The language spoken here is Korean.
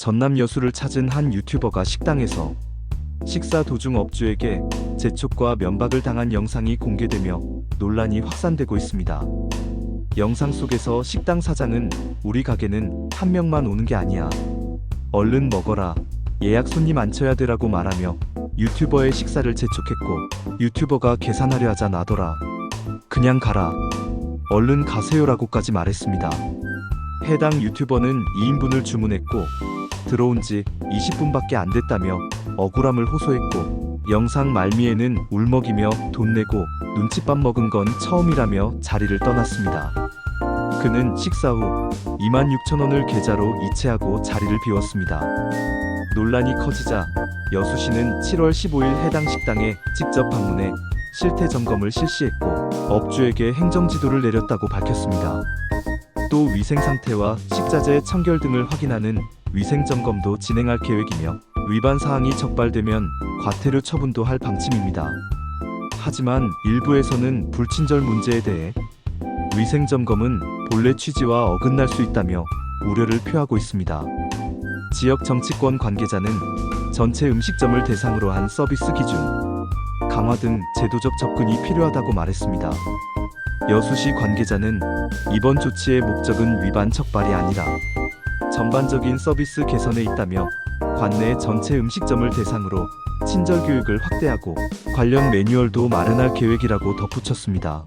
전남 여수를 찾은 한 유튜버가 식당에서 식사 도중 업주에게 재촉과 면박을 당한 영상이 공개되며 논란이 확산되고 있습니다. 영상 속에서 식당 사장은 우리 가게는 한 명만 오는 게 아니야. 얼른 먹어라. 예약 손님 앉혀야 되라고 말하며 유튜버의 식사를 재촉했고 유튜버가 계산하려 하자 나더라. 그냥 가라. 얼른 가세요라고까지 말했습니다. 해당 유튜버는 2인분을 주문했고 들어온 지 20분밖에 안 됐다며 억울함을 호소했고 영상 말미에는 울먹이며 돈 내고 눈칫밥 먹은 건 처음이라며 자리를 떠났습니다. 그는 식사 후 26,000원을 계좌로 이체하고 자리를 비웠습니다. 논란이 커지자 여수시는 7월 15일 해당 식당에 직접 방문해 실태 점검을 실시했고 업주에게 행정 지도를 내렸다고 밝혔습니다. 또 위생 상태와 식자재 청결 등을 확인하는 위생 점검도 진행할 계획이며 위반 사항이 적발되면 과태료 처분도 할 방침입니다. 하지만 일부에서는 불친절 문제에 대해 위생 점검은 본래 취지와 어긋날 수 있다며 우려를 표하고 있습니다. 지역 정치권 관계자는 전체 음식점을 대상으로 한 서비스 기준 강화 등 제도적 접근이 필요하다고 말했습니다. 여수시 관계자는 이번 조치의 목적은 위반 척발이 아니라 전반적인 서비스 개선에 있다며 관내 전체 음식점을 대상으로 친절 교육을 확대하고 관련 매뉴얼도 마련할 계획이라고 덧붙였습니다.